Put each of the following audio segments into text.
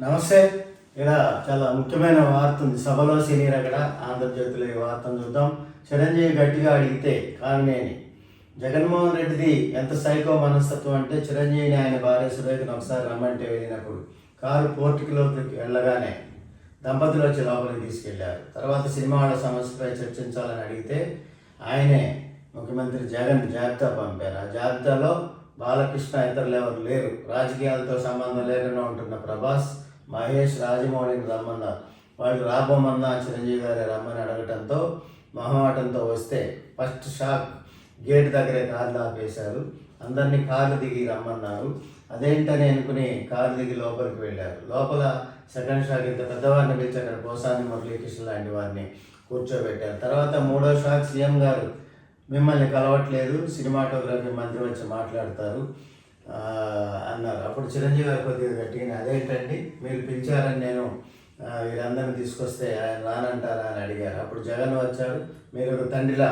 నమస్తే. ఇక్కడ చాలా ముఖ్యమైన వార్త ఉంది. సభలో సీనియర్ అక్కడ ఆంధ్రజ్యోతిలో ఈ వార్తను చూద్దాం. చిరంజీవి గట్టిగా అడిగితే కామినేని జగన్మోహన్ రెడ్డిది ఎంత సైకో మనస్తత్వం అంటే చిరంజీవిని ఆయన భార్య సురేఖను ఒకసారి రమ్మంటే వెళ్ళినప్పుడు కారు పోర్టుకిలోకి వెళ్ళగానే దంపతులు వచ్చి లోపలికి తీసుకెళ్ళారు. తర్వాత సినిమా వాళ్ళ సమస్యపై చర్చించాలని అడిగితే ఆయనే ముఖ్యమంత్రి జగన్ జాబితా పంపారు. ఆ జాబితాలో బాలకృష్ణ ఇతరులు ఎవరు లేరు. రాజకీయాలతో సంబంధం లేకుండా ఉంటున్న ప్రభాస్ మహేష్ రాజమౌళిని రమ్మన్నారు. వాళ్ళు రాబోమన్నా చిరంజీవి గారి రమ్మని అడగటంతో మొహమాటంతో వస్తే ఫస్ట్ షాక్. గేట్ దగ్గరే కార్లు ఆపేశారు. అందరినీ కార్లు దిగి రమ్మన్నారు. అదేంటని అనుకుని కారు దిగి లోపలికి వెళ్ళారు. లోపల సెకండ్ షాక్ ఇంత పెద్దవారిని పిలిచి అక్కడ పోసాని మురళీకృష్ణ లాంటి వారిని కూర్చోబెట్టారు. తర్వాత మూడో షాక్ సీఎం గారు మిమ్మల్ని కలవట్లేదు సినిమాటోగ్రఫీ మంత్రి వచ్చి మాట్లాడతారు అన్నారు. అప్పుడు చిరంజీవి గారు కొద్దిగా గట్టిగా అదేంటండి? మీరు పిలిచారని నేను వీరందరిని తీసుకొస్తే ఆయన రానంటారా? అని అడిగారు. అప్పుడు జగన్ వచ్చాడు మీరు ఒక తండ్రిలా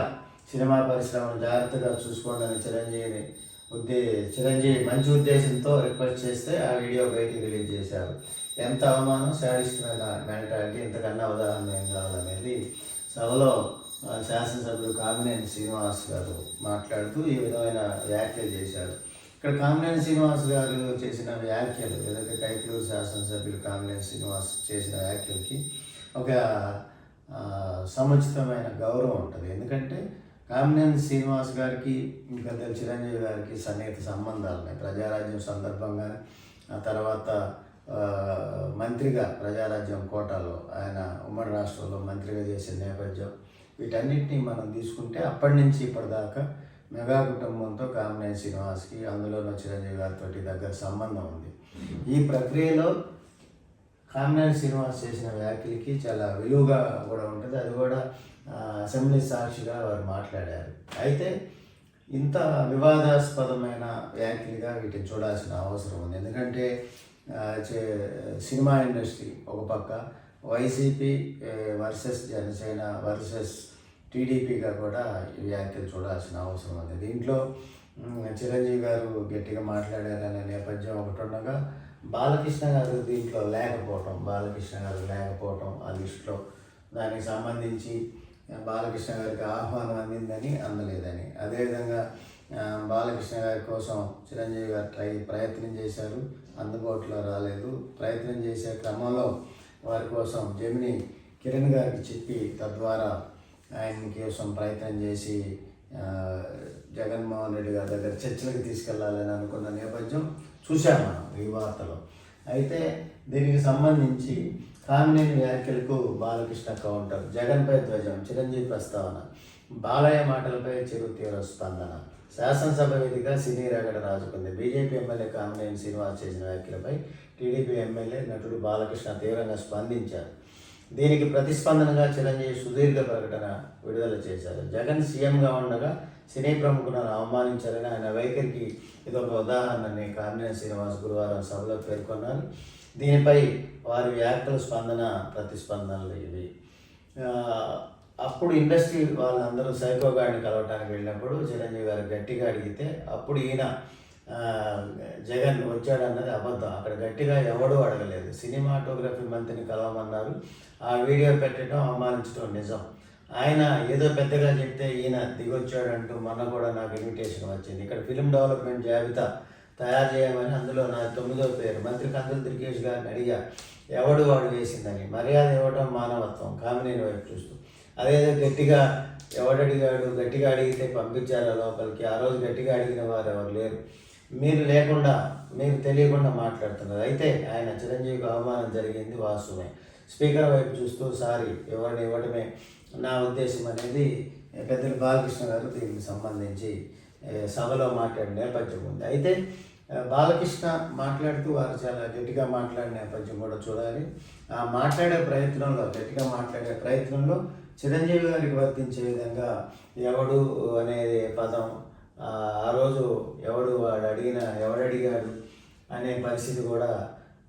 సినిమా పరిశ్రమను జాగ్రత్తగా చూసుకోండి అని చిరంజీవిని ఉద్దే చిరంజీవి మంచి ఉద్దేశంతో రిక్వెస్ట్ చేస్తే ఆ వీడియో బయటికి రిలీజ్ చేశారు. ఎంత అవమానం శాడిస్టమైన మెంటాలిటీ ఇంతకన్నా ఉదాహరణ ఏం కావాలనేది సభలో శాసనసభ్యులు శాసనసభ్యుడు కామినేని శ్రీనివాస్ గారు మాట్లాడుతూ ఈ విధమైన వ్యాఖ్యలు చేశారు. ఇక్కడ కామినేని శ్రీనివాస్ గారు చేసిన వ్యాఖ్యలు ఏదైతే కైకలూరు శాసనసభ్యులు కామినేని శ్రీనివాస్ చేసిన వ్యాఖ్యలకి ఒక సముచితమైన గౌరవం ఉంటుంది. ఎందుకంటే కామినేని శ్రీనివాస్ గారికి ఇంకా చిరంజీవి గారికి సన్నిహిత సంబంధాలు ఉన్నాయి. ప్రజారాజ్యం సందర్భంగా ఆ తర్వాత మంత్రిగా ప్రజారాజ్యం కోటాలో ఆయన ఉమ్మడి రాష్ట్రంలో మంత్రిగా చేసిన నేపథ్యం వీటన్నిటిని మనం తీసుకుంటే అప్పటి నుంచి ఇప్పటిదాకా మెగా కుటుంబంతో కామినేని శ్రీనివాస్కి అందులోనూ చిరంజీవి గారితో దగ్గర సంబంధం ఉంది. ఈ ప్రక్రియలో కామినేని శ్రీనివాస్ చేసిన వ్యాఖ్యలకి చాలా విలువగా కూడా ఉంటుంది. అది కూడా అసెంబ్లీ సాక్షిగా వారు మాట్లాడారు. అయితే ఇంత వివాదాస్పదమైన వ్యాఖ్యలుగా వీటిని చూడాల్సిన అవసరం ఉంది. ఎందుకంటే చే- సినిమా ఇండస్ట్రీ ఒక పక్క వైసీపీ వర్సెస్ జనసేన వర్సెస్ టీడీపీగా కూడా ఈ వ్యాఖ్యలు చూడాల్సిన అవసరం ఉంది. దీంట్లో చిరంజీవి గారు గట్టిగా మాట్లాడారనే నేపథ్యం ఒకటి ఉండగా బాలకృష్ణ గారు దీంట్లో లేకపోవటం బాలకృష్ణ గారు లేకపోవటం ఆ లిస్టులో దానికి సంబంధించి బాలకృష్ణ గారికి ఆహ్వానం అందిందని అందలేదని. అదేవిధంగా బాలకృష్ణ గారి కోసం చిరంజీవి గారు ట్రై ప్రయత్నం చేశారు. అందుబాటులో రాలేదు. ప్రయత్నం చేసే క్రమంలో వారి కోసం జమిని కిరణ్ గారికి చెప్పి తద్వారా ఆయన కోసం ప్రయత్నం చేసి జగన్మోహన్ రెడ్డి గారి దగ్గర చర్చలకు తీసుకెళ్ళాలని అనుకున్న నేపథ్యం చూశాము మనం ఈ వార్తలో. అయితే దీనికి సంబంధించి కామినేని వ్యాఖ్యలకు బాలకృష్ణ కౌంటర్ జగన్పై ధ్వజం చిరంజీవి ప్రస్తావన బాలయ్య మాటలపై చిరు తీవ్ర స్పందన. శాసనసభ వేదిక సినీ రగడ రాజుకుంది. బీజేపీ ఎమ్మెల్యే కామినేని శ్రీనివాస్ చేసిన వ్యాఖ్యలపై టీడీపీ ఎమ్మెల్యే నటుడు బాలకృష్ణ తీవ్రంగా స్పందించారు. దీనికి ప్రతిస్పందనగా చిరంజీవి సుదీర్ఘ ప్రకటన విడుదల చేశారు. జగన్ సీఎంగా ఉండగా సినీ ప్రముఖులను అవమానించారని ఆయన వైఖరికి ఇదొక ఉదాహరణని కామినేని శ్రీనివాస్ గురువారం సభలో పేర్కొన్నారు. దీనిపై వారి వ్యాఖ్యల స్పందన ప్రతిస్పందనలు ఇవి. అప్పుడు ఇండస్ట్రీ వాళ్ళందరూ సైకో గారిని కలవటానికి వెళ్ళినప్పుడు చిరంజీవి గారు గట్టిగా అడిగితే అప్పుడు ఈయన జగన్ జగన్ వచ్చాడన్నది అబద్ధం. అక్కడ గట్టిగా ఎవడూ అడగలేదు. సినిమాటోగ్రఫీ మంత్రిని కలవమన్నారు. ఆ వీడియో పెట్టడం అవమానించడం నిజం. ఆయన ఏదో పెద్దగా చెప్తే ఈయన దిగొచ్చాడంటూ మొన్న కూడా నాకు ఇన్విటేషన్ వచ్చింది. ఇక్కడ ఫిల్మ్ డెవలప్మెంట్ జాబితా తయారు చేయమని అందులో నా తొమ్మిదో పేరు. మంత్రి కందులు దుర్గేష్ గారిని అడిగా ఎవడు వాడు వేసిందని? మర్యాద ఇవ్వడం మానవత్వం. కామినేని వైపు చూస్తూ. అదేదో గట్టిగా ఎవడడిగాడు గట్టిగా అడిగితే పంపించారా లోపలికి? ఆ రోజు గట్టిగా అడిగిన వారు ఎవరు లేరు. మీరు లేకుండా మీరు తెలియకుండా మాట్లాడుతున్నారు. అయితే ఆయన చిరంజీవికి అవమానం జరిగింది వాస్తవమే. స్పీకర్ వైపు చూస్తూ సారీ ఎవరిని ఇవ్వడమే నా ఉద్దేశం అనేది పెద్దలు బాలకృష్ణ గారు దీనికి సంబంధించి సభలో మాట్లాడిన నేపథ్యం ఉంది. అయితే బాలకృష్ణ మాట్లాడుతూ వారు చాలా గట్టిగా మాట్లాడిన నేపథ్యం కూడా చూడాలి. ఆ మాట్లాడే ప్రయత్నంలో గట్టిగా మాట్లాడే ప్రయత్నంలో చిరంజీవి గారికి వర్తించే విధంగా ఎవడు అనే పదం ఆ రోజు ఎవడు వాడు అడిగిన ఎవడు అడిగాడు అనే పరిస్థితి కూడా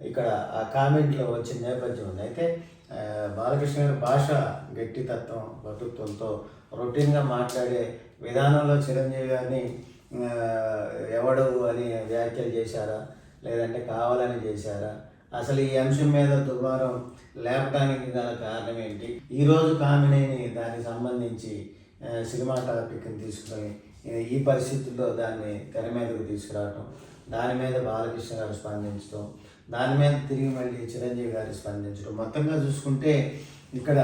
ఇక్కడ ఆ కామెంట్లో వచ్చిన నేపథ్యం ఉంది. అయితే బాలకృష్ణ గారి భాష గట్టితత్వం పటుత్వంతో రొటీన్గా మాట్లాడే విధానంలో చిరంజీవి గారిని ఎవడు అని వ్యాఖ్యలు చేశారా? లేదంటే కావాలని చేశారా? అసలు ఈ అంశం మీద దుబారం లేపడానికి గల కారణం ఏంటి? ఈరోజు కామినేని దానికి సంబంధించి సినిమా టాపిక్ని తీసుకొని ఈ పరిస్థితుల్లో దాన్ని తెర మీదకు తీసుకురావటం దాని మీద బాలకృష్ణ గారు స్పందించడం దాని మీద తిరిగి మళ్ళీ చిరంజీవి గారు స్పందించడం మొత్తంగా చూసుకుంటే ఇక్కడ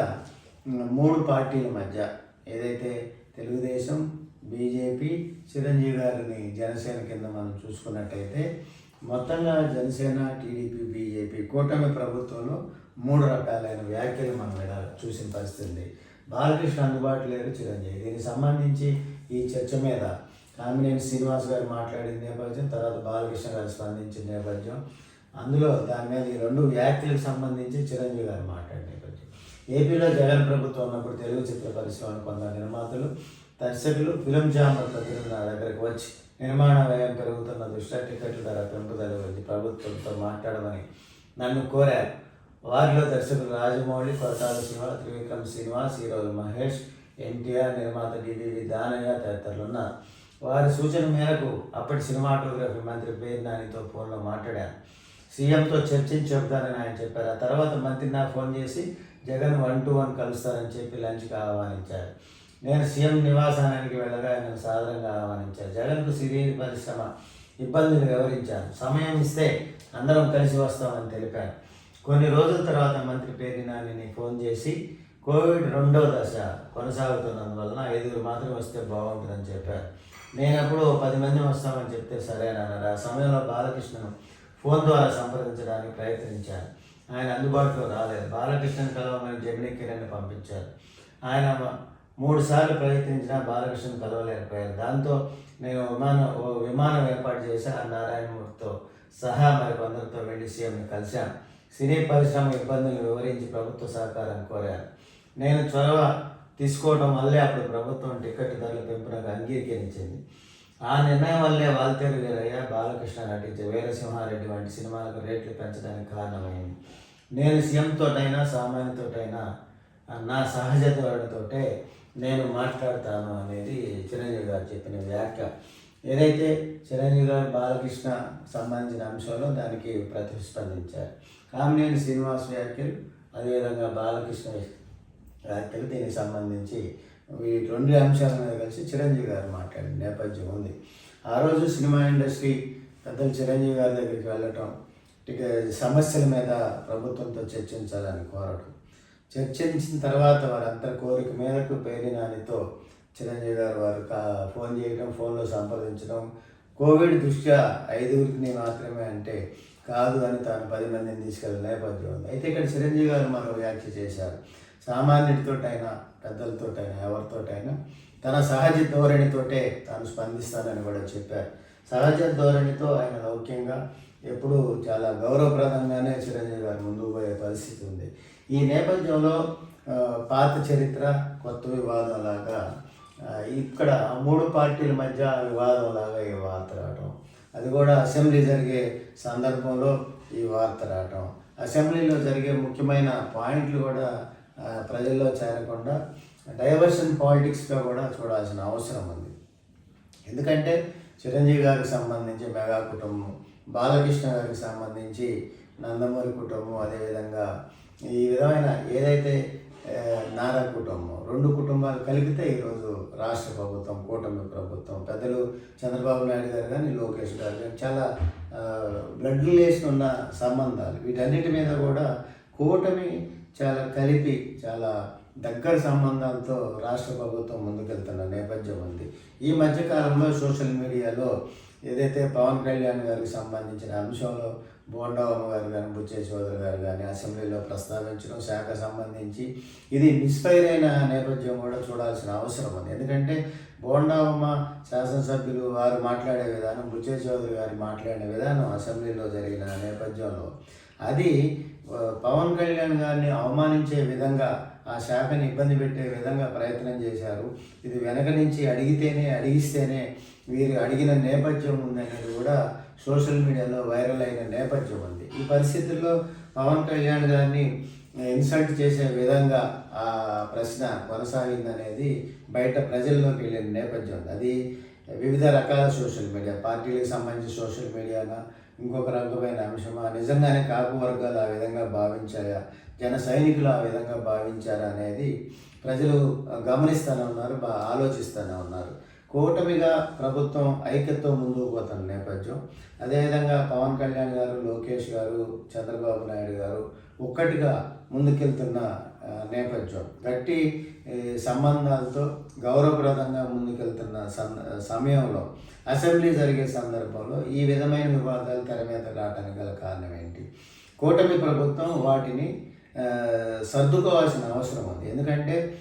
మూడు పార్టీల మధ్య ఏదైతే తెలుగుదేశం బీజేపీ చిరంజీవి గారిని జనసేన కింద మనం చూసుకున్నట్టయితే మొత్తంగా జనసేన టీడీపీ బీజేపీ కూటమి ప్రభుత్వంలో మూడు రకాలైన వ్యాఖ్యలు మనం ఇలా చూసిన పరిస్థితి బాలకృష్ణ అందుబాటులో లేరు చిరంజీవి. దీనికి సంబంధించి ఈ చర్చ మీద కామినేని శ్రీనివాస్ గారు మాట్లాడిన నేపథ్యం తర్వాత బాలకృష్ణ గారు స్పందించిన నేపథ్యం అందులో దాని మీద ఈ రెండు వ్యాఖ్యలకు సంబంధించి చిరంజీవి గారు మాట్లాడిన నేపథ్యం. ఏపీలో జగన్ ప్రభుత్వం ఉన్నప్పుడు తెలుగు చిత్ర పరిశ్రమను కొందరు నిర్మాతలు దర్శకులు ఫిలిం జామర్ ప్రతినిధులు నా దగ్గరకు వచ్చి నిర్మాణ వ్యయం పెరుగుతున్న దృష్ట్యా టికెట్ల ధర పెంపుదల గురించి ప్రభుత్వంతో మాట్లాడమని నన్ను కోరారు. వారిలో దర్శకులు రాజమౌళి కొరటాల శివ త్రివిక్రమ్ శ్రీనివాస్ ఈరోజు మహేష్ ఎన్టీఆర్ నిర్మాత డిడివి దానయ్య తదితరులు ఉన్నారు వారి సూచన మేరకు అప్పటి సినిమాటోగ్రఫీ మంత్రి పేరు నానితో ఫోన్లో మాట్లాడాను సీఎంతో చర్చించి చెబుతానని ఆయన చెప్పారు. ఆ తర్వాత మంత్రి నాకు ఫోన్ చేసి జగన్ వన్ టు వన్ కలుస్తారని చెప్పి లంచ్కి ఆహ్వానించారు. నేను సీఎం నివాసానికి వెళ్ళగా ఆయన సాధారణంగా ఆహ్వానించారు. జగన్కు సినీ పరిశ్రమ ఇబ్బందులు వివరించాను సమయం ఇస్తే అందరం కలిసి వస్తామని తెలిపాను కొన్ని రోజుల తర్వాత మంత్రి పేరు నానిని ఫోన్ చేసి కోవిడ్ రెండో దశ కొనసాగుతున్నందువలన ఐదుగురు మాత్రం వస్తే బాగుంటుందని చెప్పారు. నేను అప్పుడు పది మంది వస్తామని చెప్తే సరేనన్నారు ఆ సమయంలో బాలకృష్ణను ఫోన్ ద్వారా సంప్రదించడానికి ప్రయత్నించాను. ఆయన అందుబాటులో రాలేదు. బాలకృష్ణను కలవమని జమినీ కిరణ్ పంపించారు. ఆయన మూడు సార్లు ప్రయత్నించినా బాలకృష్ణ కలవలేకపోయారు. దాంతో నేను విమానం ఓ విమానం ఏర్పాటు చేసి ఆ నారాయణమూర్తితో సహా మరి కొందరితో వెళ్ళి సీఎంని కలిశాను. సినీ పరిశ్రమ ఇబ్బందులు వివరించి ప్రభుత్వ సహకారం కోరాను నేను చొరవ తీసుకోవడం వల్లే అప్పుడు ప్రభుత్వం టికెట్ ధరల పెంపునకు అంగీకరించింది. ఆ నిర్ణయం వల్లే వాల్తేరు వీరయ్య బాలకృష్ణ నటించే వీరసింహారెడ్డి వంటి సినిమాలకు రేట్లు పెంచడానికి కారణమైంది. నేను సీఎంతోటైనా సామాన్యతోటైనా నా సహజ ధోరణితోటే నేను మాట్లాడతాను అనేది చిరంజీవి గారు చెప్పిన వ్యాఖ్య. ఏదైతే చిరంజీవి గారు బాలకృష్ణ సంబంధించిన అంశంలో దానికి ప్రతిస్పందించారు. కామినేని శ్రీనివాస్ వ్యాఖ్యలు అదేవిధంగా బాలకృష్ణ వ్యాఖ్యలు దీనికి సంబంధించి ఈ రెండు అంశాల మీద కలిసి చిరంజీవి గారు మాట్లాడిన నేపథ్యం ఉంది. ఆ రోజు సినిమా ఇండస్ట్రీ పెద్దలు చిరంజీవి గారి దగ్గరికి వెళ్ళటం ఇక సమస్యల మీద ప్రభుత్వంతో చర్చించాలని కోరటం. చర్చించిన తర్వాత వారంతా కోరిక మేరకు పేరినానితో చిరంజీవి గారు వారు ఫోన్ చేయడం ఫోన్లో సంప్రదించడం కోవిడ్ దృష్ట్యా ఐదుగురికి మాత్రమే అంటే కాదు అని తాను పది మందిని తీసుకెళ్ళిన నేపథ్యం ఉంది అయితే ఇక్కడ చిరంజీవి గారు మరో వ్యాఖ్య చేశారు. సామాన్యుడితోటైనా పెద్దలతోటైనా ఎవరితోటైనా తన సహజ ధోరణితోటే తాను స్పందిస్తానని కూడా చెప్పారు. సహజ ధోరణితో ఆయన లౌక్యంగా ఎప్పుడూ చాలా గౌరవప్రదంగానే చిరంజీవి గారు ముందుకు పోయే పరిస్థితి ఉంది. ఈ నేపథ్యంలో పాత చరిత్ర కొత్త వివాదం లాగా ఇక్కడ మూడు పార్టీల మధ్య వివాదం లాగా ఈ వార్త రావడం అది కూడా అసెంబ్లీ జరిగే సందర్భంలో ఈ వార్త రావటం. అసెంబ్లీలో జరిగే ముఖ్యమైన పాయింట్లు కూడా ప్రజల్లో చేరకుండా డైవర్షన్ పాలిటిక్స్గా కూడా చూడాల్సిన అవసరం ఉంది. ఎందుకంటే చిరంజీవి గారికి సంబంధించి మెగా కుటుంబం బాలకృష్ణ గారికి సంబంధించి నందమూరి కుటుంబం అదేవిధంగా ఈ విధమైన ఏదైతే నారా కుటుంబం రెండు కుటుంబాలు కలిపితే ఈరోజు రాష్ట్ర ప్రభుత్వం కూటమి ప్రభుత్వం పెద్దలు చంద్రబాబు నాయుడు గారు కానీ లోకేష్ గారు కానీ చాలా బ్లడ్ రిలేషన్ ఉన్న సంబంధాలు. వీటన్నిటి మీద కూడా కూటమి చాలా కలిపి చాలా దగ్గర సంబంధాలతో రాష్ట్ర ప్రభుత్వం ముందుకెళ్తున్న నేపథ్యం ఉంది. ఈ మధ్యకాలంలో సోషల్ మీడియాలో ఏదైతే పవన్ కళ్యాణ్ గారికి సంబంధించిన అంశంలో బోండావమ్మ గారు కానీ బుచ్చే చౌదరి గారు కానీ అసెంబ్లీలో ప్రస్తావించడం శాఖ సంబంధించి ఇది మిస్ఫైర్ అయిన నేపథ్యం కూడా చూడాల్సిన అవసరం ఉంది. ఎందుకంటే బోండావమ్మ శాసనసభ్యులు వారు మాట్లాడే విధానం బుచ్చే చౌదరి గారు మాట్లాడిన విధానం అసెంబ్లీలో జరిగిన నేపథ్యంలో. అది పవన్ కళ్యాణ్ గారిని అవమానించే విధంగా ఆ శాఖని ఇబ్బంది పెట్టే విధంగా ప్రయత్నం చేశారు. ఇది వెనక నుంచి అడిగితేనే అడిగిస్తేనే వీరు అడిగిన నేపథ్యం ఉందనేది కూడా సోషల్ మీడియాలో వైరల్ అయిన నేపథ్యం ఉంది. ఈ పరిస్థితుల్లో పవన్ కళ్యాణ్ గారిని ఇన్సల్ట్ చేసే విధంగా ఆ ప్రశ్న కొనసాగిందనేది బయట ప్రజల్లోకి వెళ్ళిన నేపథ్యం ఉంది. అది వివిధ రకాల సోషల్ మీడియా పార్టీలకు సంబంధించిన సోషల్ మీడియానా? ఇంకొక రకమైన అంశమా? నిజంగానే కాపు వర్గాలు ఆ విధంగా భావించాయా? జన సైనికులు ఆ విధంగా భావించారా అనేది ప్రజలు గమనిస్తూనే ఉన్నారు బా ఆలోచిస్తూనే ఉన్నారు. కూటమిగా ప్రభుత్వం ఐక్యతో ముందుకు పోతున్న నేపథ్యం. అదేవిధంగా పవన్ కళ్యాణ్ గారు లోకేష్ గారు చంద్రబాబు నాయుడు గారు ఒక్కటిగా ముందుకెళ్తున్న నేపథ్యం. గట్టి సంబంధాలతో గౌరవప్రదంగా ముందుకెళ్తున్న సం- సమయంలో అసెంబ్లీ జరిగే సందర్భంలో ఈ విధమైన వివాదాలు తెర మీద రావడానికి గల కారణం ఏంటి కూటమి ప్రభుత్వం వాటిని సర్దుకోవాల్సిన అవసరం ఉంది. ఎందుకంటే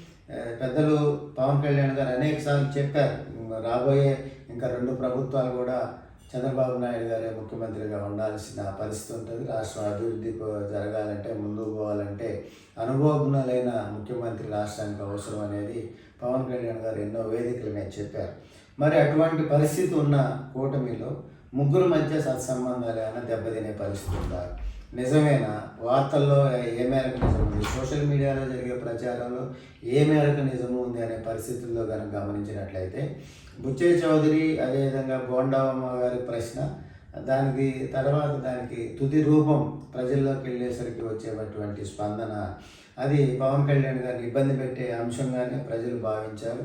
పెద్దలు పవన్ కళ్యాణ్ గారు అనేక సార్లు చెప్పారు రాబోయే ఇంకా రెండు ప్రభుత్వాలు కూడా చంద్రబాబు నాయుడు గారే ముఖ్యమంత్రిగా ఉండాల్సిన పరిస్థితి ఉంటుంది. రాష్ట్రం అభివృద్ధి జరగాలంటే ముందుకు పోవాలంటే అనుభవజ్ఞులైన ముఖ్యమంత్రి రాష్ట్రానికి అవసరం అనేది పవన్ కళ్యాణ్ గారు ఎన్నో వేదికల మీద చెప్పారు. మరి అటువంటి పరిస్థితి ఉన్న కూటమిలో ముగ్గురు మధ్య సత్సంబంధాలు ఏమైనా దెబ్బతినే పరిస్థితి ఉండాలి నిజమేనా? వార్తల్లో ఏ మేరకు నిజం ఉంది? సోషల్ మీడియాలో జరిగే ప్రచారంలో ఏ మేరకు నిజము ఉంది అనే పరిస్థితుల్లో కనుక గమనించినట్లయితే బుచ్చే చౌదరి అదేవిధంగా బోండావమ్మ గారి ప్రశ్న దానికి తర్వాత దానికి తుది రూపం ప్రజల్లోకి వెళ్ళేసరికి వచ్చేటటువంటి స్పందన అది పవన్ కళ్యాణ్ గారిని ఇబ్బంది పెట్టే అంశంగానే ప్రజలు భావించారు.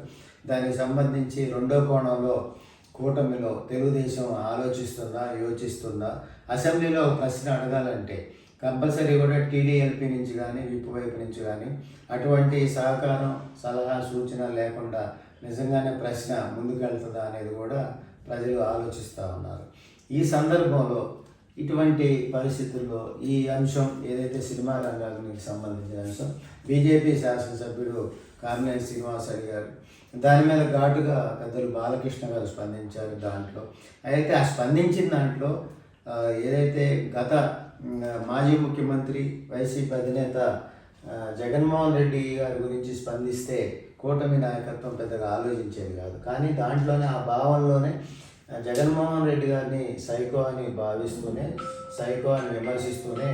దానికి సంబంధించి రెండో కోణంలో కూటమిలో తెలుగుదేశం ఆలోచిస్తుందా యోచిస్తుందా? అసెంబ్లీలో ప్రశ్న అడగాలంటే కంపల్సరీ కూడా టీడీఎల్పీ నుంచి కానీ విప్ వైపు నుంచి కానీ అటువంటి సహకారం సలహా సూచన లేకుండా నిజంగానే ప్రశ్న ముందుకెళ్తుందా అనేది కూడా ప్రజలు ఆలోచిస్తూ ఉన్నారు. ఈ సందర్భంలో ఇటువంటి పరిస్థితుల్లో ఈ అంశం ఏదైతే సినిమా రంగానికి సంబంధించిన అంశం బీజేపీ శాసనసభ్యుడు కామినేని శ్రీనివాసరావు అడిగారు దాని మీద ఘాటుగా పెద్దలు బాలకృష్ణ గారు స్పందించారు దాంట్లో. అయితే ఆ స్పందించిన దాంట్లో ఏదైతే గత మాజీ ముఖ్యమంత్రి వైసీపీ అధినేత జగన్మోహన్ రెడ్డి గారి గురించి స్పందిస్తే కూటమి నాయకత్వం పెద్దగా ఆలోచించేది కాదు. కానీ దాంట్లోనే ఆ భావంలోనే జగన్మోహన్ రెడ్డి గారిని సైకో అని భావిస్తూనే సైకో అని విమర్శిస్తూనే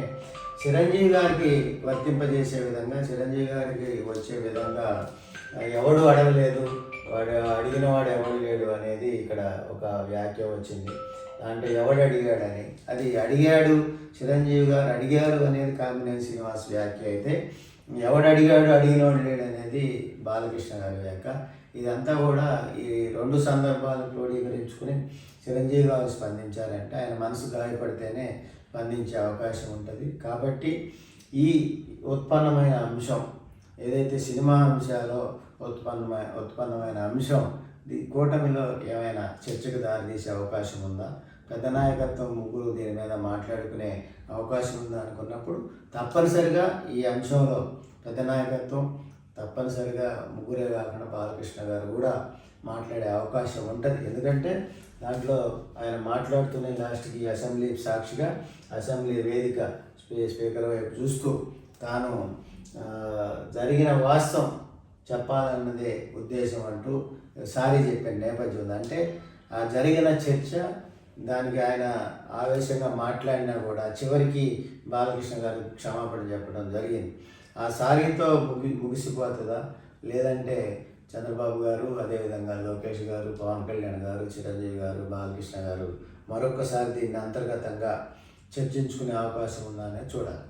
చిరంజీవి గారికి వర్తింపజేసే విధంగా చిరంజీవి గారికి వచ్చే విధంగా ఎవడు అడగలేదు. వాడు అడిగిన వాడు ఎవడు లేడు అనేది ఇక్కడ ఒక వ్యాఖ్య వచ్చింది. దాంట్లో ఎవడు అడిగాడని? అది అడిగాడు చిరంజీవి గారు అడిగారు అనేది కామినేని శ్రీనివాస్ వ్యాఖ్య అయితే ఎవడు అడిగాడు అడిగినోడు లేడు అనేది బాలకృష్ణ గారి వ్యాఖ్య. ఇదంతా కూడా ఈ రెండు సందర్భాలు క్రోడీకరించుకుని చిరంజీవి గారు స్పందించారంటే ఆయన మనసు గాయపడితేనే స్పందించే అవకాశం ఉంటుంది. కాబట్టి ఈ ఉత్పన్నమైన అంశం ఏదైతే సినిమా అంశాలో ఉత్పన్నమైన ఉత్పన్నమైన అంశం కూటమిలో ఏమైనా చర్చకు దారితీసే అవకాశం ఉందా? పెద్ద నాయకత్వం ముగ్గురు దీని మీద మాట్లాడుకునే అవకాశం ఉందా అనుకున్నప్పుడు తప్పనిసరిగా ఈ అంశంలో పెద్ద నాయకత్వం తప్పనిసరిగా ముగ్గురే కాకుండా బాలకృష్ణ గారు కూడా మాట్లాడే అవకాశం ఉంటుంది. ఎందుకంటే దాంట్లో ఆయన మాట్లాడుతూనే లాస్ట్కి అసెంబ్లీ సాక్షిగా అసెంబ్లీ వేదిక స్పీకర్ వైపు చూస్తూ తాను జరిగిన వాస్తవం చెప్పాలన్నదే ఉద్దేశం అంటూ సారీ చెప్పిన నేపథ్యం ఉంది. అంటే ఆ జరిగిన చర్చ దానికి ఆయన ఆవేశంగా మాట్లాడినా కూడా చివరికి బాలకృష్ణ గారు క్షమాపణ చెప్పడం జరిగింది. ఆ సారీతో ముగి ముగిసిపోతుందా? లేదంటే చంద్రబాబు గారు అదేవిధంగా లోకేష్ గారు పవన్ కళ్యాణ్ గారు చిరంజీవి గారు బాలకృష్ణ గారు మరొకసారి దీన్ని అంతర్గతంగా చర్చించుకునే అవకాశం ఉందా చూడాలి.